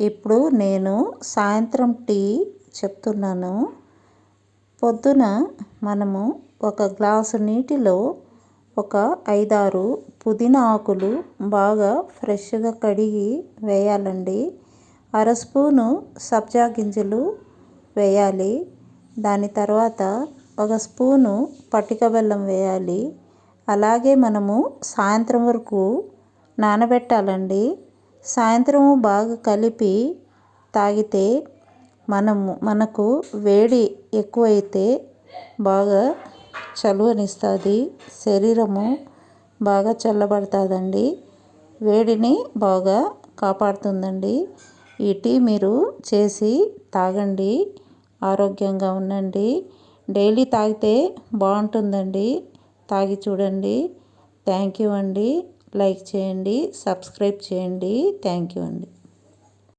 ఇప్పుడు నేను సాయంత్రం టీ చెప్తున్నాను. పొద్దున మనము ఒక గ్లాసు నీటిలో ఒక ఐదారు పుదీనా ఆకులు బాగా ఫ్రెష్గా కడిగి వేయాలండి. అర స్పూను సబ్జా గింజలు వేయాలి. దాని తర్వాత ఒక స్పూను పటిక బెల్లం వేయాలి. అలాగే మనము సాయంత్రం వరకు నానబెట్టాలండి. సాయంత్రము బాగా కలిపి తాగితే మనము మనకు వేడి ఎక్కువైతే బాగా చలువనిస్తుంది. శరీరము బాగా చల్లబడుతుందండి. వేడిని బాగా కాపాడుతుందండి. ఈ టీ మీరు చేసి తాగండి. ఆరోగ్యంగా ఉండండి. డైలీ తాగితే బాగుంటుందండి. తాగి చూడండి. థ్యాంక్ యూ అండి. లైక్ చేయండి సబ్స్క్రైబ్ చేయండి. థ్యాంక్ యూ అండి.